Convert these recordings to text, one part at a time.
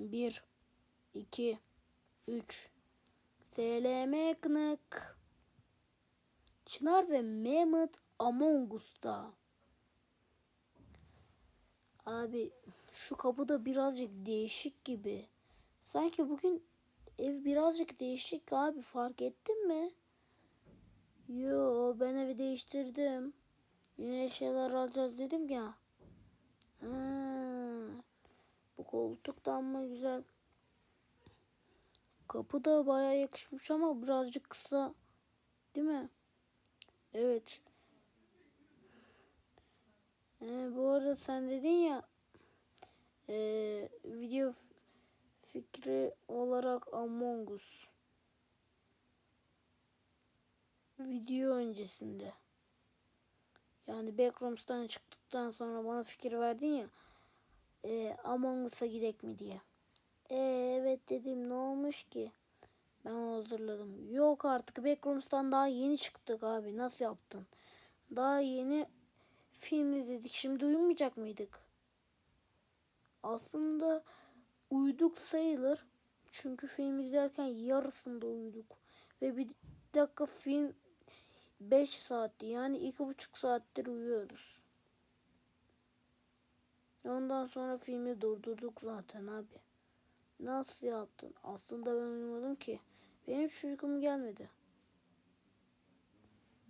1 2 3 SLM Kınık Çınar ve Mehmet Among Us'ta. Abi şu kapı da birazcık değişik gibi. Sanki bugün ev birazcık değişik abi fark ettin mi? Yo ben evi değiştirdim. Yine eşyalar alacağız dedim ya. Ha, koltuk da ama güzel. Kapı da baya yakışmış ama birazcık kısa. Değil mi? Evet. Ee, bu arada sen dedin ya e, video fikri olarak Among Us. Video öncesinde. Yani Backrooms'tan çıktıktan sonra bana fikir verdin ya e, Among Us'a gidek mi diye. E, evet dedim ne olmuş ki? Ben hazırladım. Yok artık Backrooms'tan daha yeni çıktık abi. Nasıl yaptın? Daha yeni film izledik. Şimdi uyumayacak mıydık? Aslında uyuduk sayılır. Çünkü film izlerken yarısında uyuduk. Ve bir dakika film 5 saatti. Yani iki buçuk saattir uyuyoruz. Ondan sonra filmi durdurduk zaten abi. Nasıl yaptın? Aslında ben uyumadım ki. Benim hiç uykum gelmedi.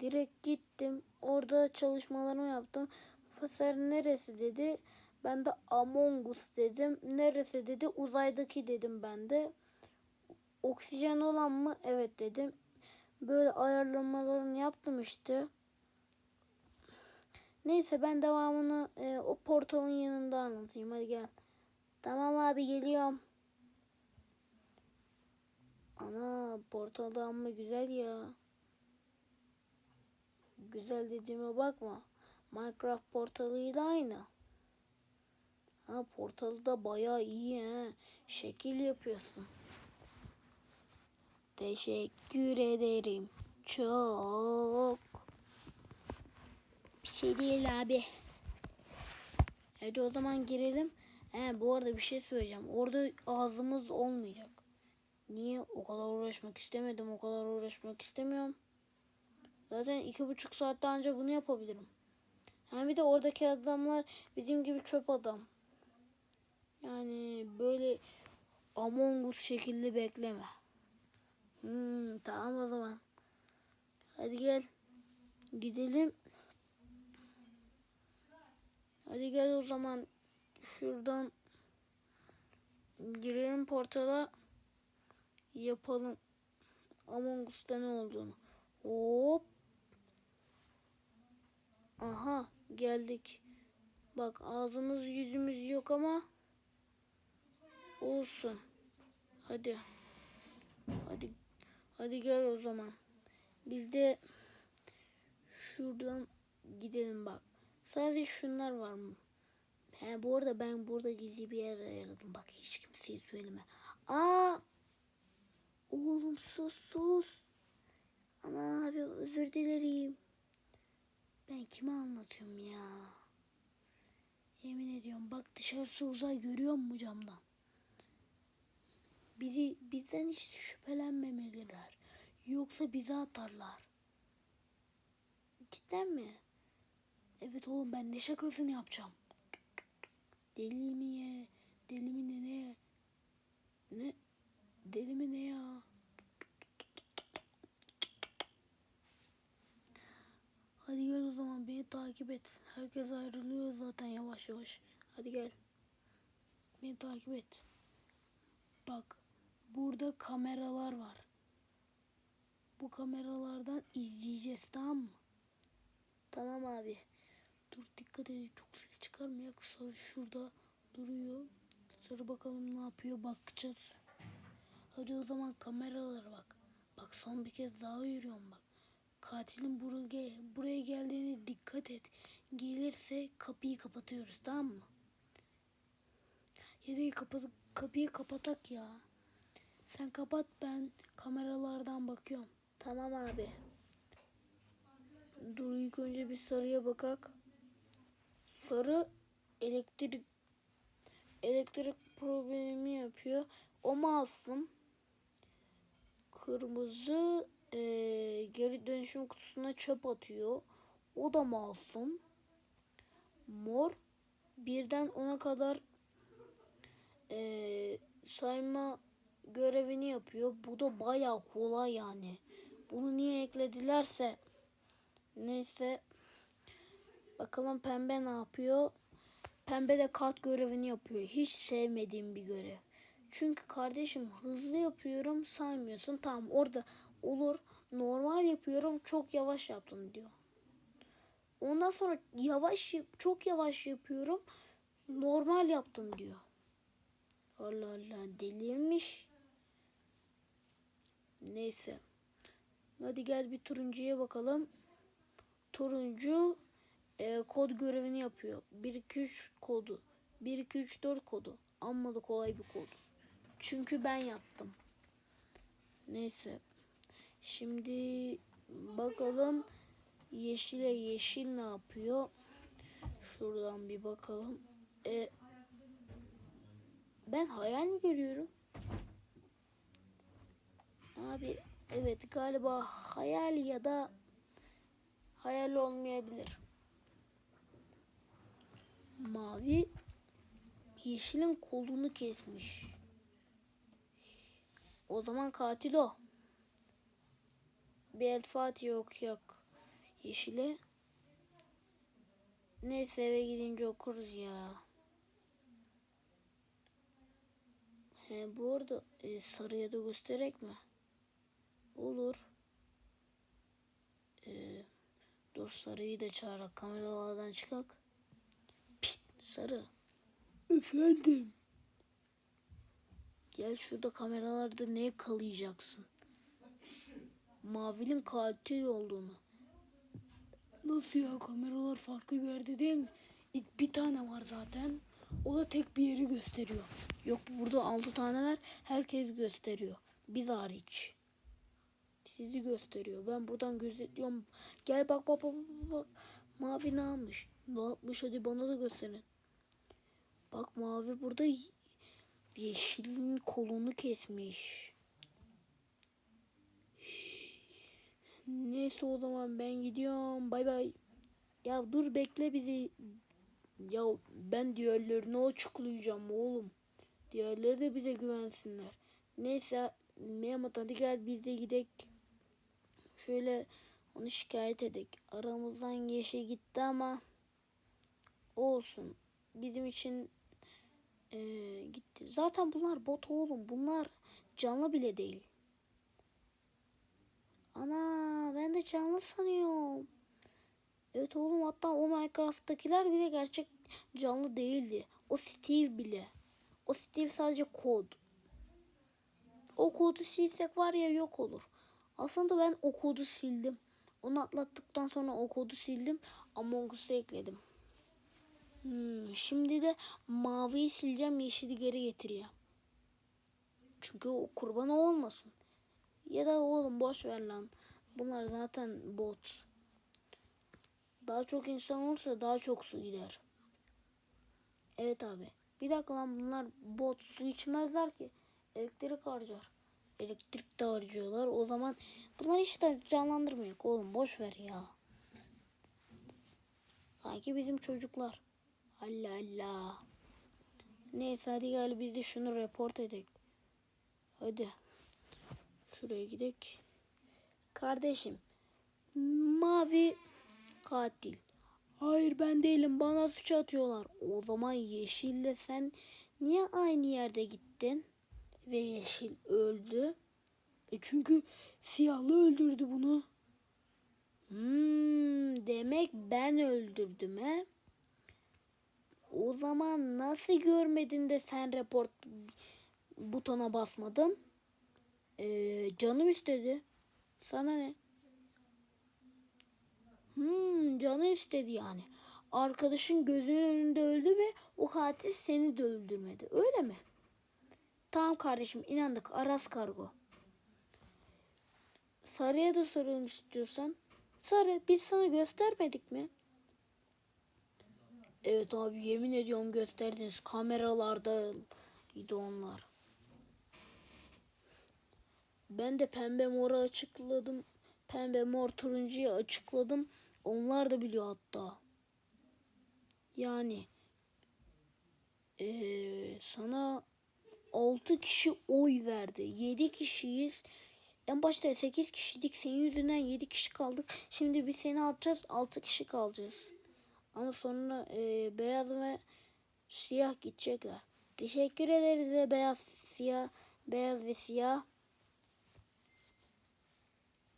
Direkt gittim. Orada çalışmalarımı yaptım. Faser neresi dedi. Ben de Among Us dedim. Neresi dedi. Uzaydaki dedim ben de. Oksijen olan mı? Evet dedim. Böyle ayarlamalarını yaptım işte. Neyse ben devamını e, o portalın yanında anlatayım. Hadi gel. Tamam abi geliyorum. Ana portalda amma güzel ya. Güzel dediğime bakma. Minecraft portalıyla aynı. Ha portalı da bayağı iyi he. Şekil yapıyorsun. Teşekkür ederim. Çok. Şey değil abi. Hadi o zaman girelim. He bu arada bir şey söyleyeceğim. Orada ağzımız olmayacak. Niye? O kadar uğraşmak istemedim. O kadar uğraşmak istemiyorum. Zaten iki buçuk saatte anca bunu yapabilirim. Hem bir de oradaki adamlar bizim gibi çöp adam. Yani böyle Among Us şekilde bekleme. Hmm, tamam o zaman. Hadi gel. Gidelim. Hadi gel o zaman. Şuradan girelim portala. Yapalım. Among Us'ta ne olduğunu. Hop. Aha geldik. Bak ağzımız yüzümüz yok ama olsun. Hadi. Hadi. Hadi gel o zaman. Biz de şuradan gidelim bak. Sadece şunlar var mı? He bu arada ben burada gizli bir yer ayırdım. Bak hiç kimseye söyleme. Aa! Oğlum sus sus. Ana abi özür dilerim. Ben kime anlatıyorum ya? Yemin ediyorum bak dışarısı uzay görüyor mu camdan? Bizi bizden hiç şüphelenmemeliler. Yoksa bizi atarlar. Cidden mi? Evet oğlum ben ne şakasını yapacağım? Deli mi ye? Deli mi ne ne? Deli mi ne ya? Hadi gel o zaman beni takip et. Herkes ayrılıyor zaten yavaş yavaş. Hadi gel. Beni takip et. Bak burada kameralar var. Bu kameralardan izleyeceğiz tamam mı? Tamam abi. Dur dikkat edin çok ses çıkarmayak. Sarı şurada duruyor. Sarı bakalım ne yapıyor bakacağız. Hadi o zaman kameralara bak. Bak son bir kez daha yürüyorum bak. Katilin buraya, buraya geldiğine dikkat et. Gelirse kapıyı kapatıyoruz tamam mı? Da kapat, kapıyı kapatak ya. Sen kapat ben kameralardan bakıyorum. Tamam abi. Dur ilk önce bir sarıya bakak. Sarı elektrik elektrik problemi yapıyor. O masum. Kırmızı eee, geri dönüşüm kutusuna çöp atıyor. O da masum. Mor birden ona kadar eee, sayma görevini yapıyor. Bu da bayağı kolay yani. Bunu niye ekledilerse neyse bakalım pembe ne yapıyor? Pembe de kart görevini yapıyor. Hiç sevmediğim bir görev. Çünkü kardeşim hızlı yapıyorum saymıyorsun. Tamam orada olur. Normal yapıyorum çok yavaş yaptın diyor. Ondan sonra yavaş çok yavaş yapıyorum. Normal yaptın diyor. Allah Allah deliymiş. Neyse. Hadi gel bir turuncuya bakalım. Turuncu e, kod görevini yapıyor. 1 2 3 kodu. 1 2 3 4 kodu. Amma da kolay bir kod. Çünkü ben yaptım. Neyse. Şimdi bakalım yeşile yeşil ne yapıyor? Şuradan bir bakalım. E, ben hayal mi görüyorum? Abi evet galiba hayal ya da hayal olmayabilir. Mavi yeşilin kolunu kesmiş. O zaman katil o. Bir el Fatih okuyak yeşile. Neyse eve gidince okuruz ya. He, bu arada e, sarıya da göstererek mi? Olur. E, dur sarıyı da çağırak kameralardan çıkak. Sarı. Efendim. Gel şurada kameralarda ne yakalayacaksın? Mavinin katil olduğunu. Nasıl ya kameralar farklı bir yerde değil mi? İlk bir tane var zaten. O da tek bir yeri gösteriyor. Yok burada altı tane var. Herkes gösteriyor. Biz hariç. Sizi gösteriyor. Ben buradan gözetliyorum. Gel bak bak bak bak. Mavi ne yapmış? Ne yapmış hadi bana da gösterin. Bak mavi burada yeşilin kolunu kesmiş. Neyse o zaman ben gidiyorum. Bay bay. Ya dur bekle bizi. Ya ben diğerlerini açıklayacağım oğlum. Diğerleri de bize güvensinler. Neyse Mehmet hadi gel biz de gidek. Şöyle onu şikayet edek. Aramızdan yeşil gitti ama olsun. Bizim için eee, gitti. Zaten bunlar bot oğlum. Bunlar canlı bile değil. Ana ben de canlı sanıyorum. Evet oğlum hatta o Minecraft'takiler bile gerçek canlı değildi. O Steve bile. O Steve sadece kod. O kodu silsek var ya yok olur. Aslında ben o kodu sildim. Onu atlattıktan sonra o kodu sildim. Among Us'u ekledim. Hmm, şimdi de maviyi sileceğim yeşili geri getireceğim. Çünkü o kurban olmasın. Ya da oğlum boş ver lan. Bunlar zaten bot. Daha çok insan olursa daha çok su gider. Evet abi. Bir dakika lan bunlar bot su içmezler ki. Elektrik harcar. Elektrik de harcıyorlar. O zaman bunlar işte canlandırmıyor oğlum. Boş ver ya. Sanki bizim çocuklar. Allah Allah. Neyse hadi gel biz de şunu report edelim. Hadi. Şuraya gidek. Kardeşim. Mavi katil. Hayır ben değilim bana suç atıyorlar. O zaman Yeşil'le sen niye aynı yerde gittin? Ve Yeşil öldü. E çünkü siyahlı öldürdü bunu. Hmm, demek ben öldürdüm he? O zaman nasıl görmedin de sen report butona basmadın? Ee, canım istedi. Sana ne? Hmm, canı istedi yani. Arkadaşın gözünün önünde öldü ve o katil seni de öldürmedi. Öyle mi? Tamam kardeşim inandık. Aras kargo. Sarıya da soralım istiyorsan. Sarı biz sana göstermedik mi? Evet abi yemin ediyorum gösterdiniz. Kameralarda Bir de onlar. Ben de pembe moru açıkladım. Pembe mor turuncuyu açıkladım. Onlar da biliyor hatta. Yani eee, sana 6 kişi oy verdi. 7 kişiyiz. En başta 8 kişiydik. Senin yüzünden 7 kişi kaldık. Şimdi biz seni alacağız. 6 kişi kalacağız. Ama sonra eee, beyaz ve siyah gidecekler. Teşekkür ederiz ve beyaz siyah beyaz ve siyah.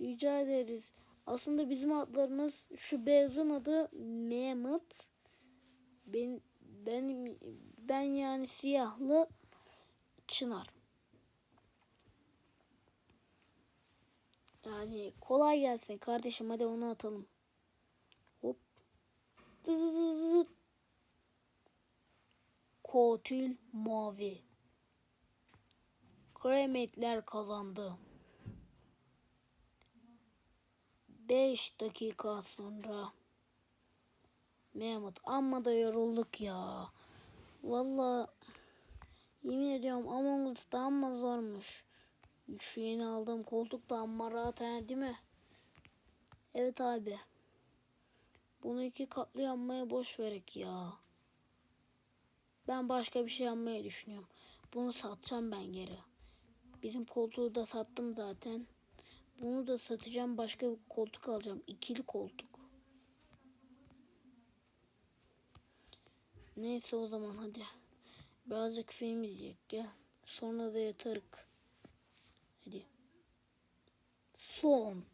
Rica ederiz. Aslında bizim adlarımız şu beyazın adı Mehmet. Ben ben ben yani siyahlı Çınar. Yani kolay gelsin kardeşim hadi onu atalım. Kotil mavi. Kremetler kazandı. 5 dakika sonra. Mehmet amma da yorulduk ya. Valla yemin ediyorum Among Us da amma zormuş. Şu yeni aldığım koltuk da amma rahat ha, değil mi? Evet abi. Bunu iki katlı yapmaya boş verek ya. Ben başka bir şey yapmayı düşünüyorum. Bunu satacağım ben geri. Bizim koltuğu da sattım zaten. Bunu da satacağım. Başka bir koltuk alacağım. İkili koltuk. Neyse o zaman hadi. Birazcık film izleyecek gel. Sonra da yatarık. Hadi. Son.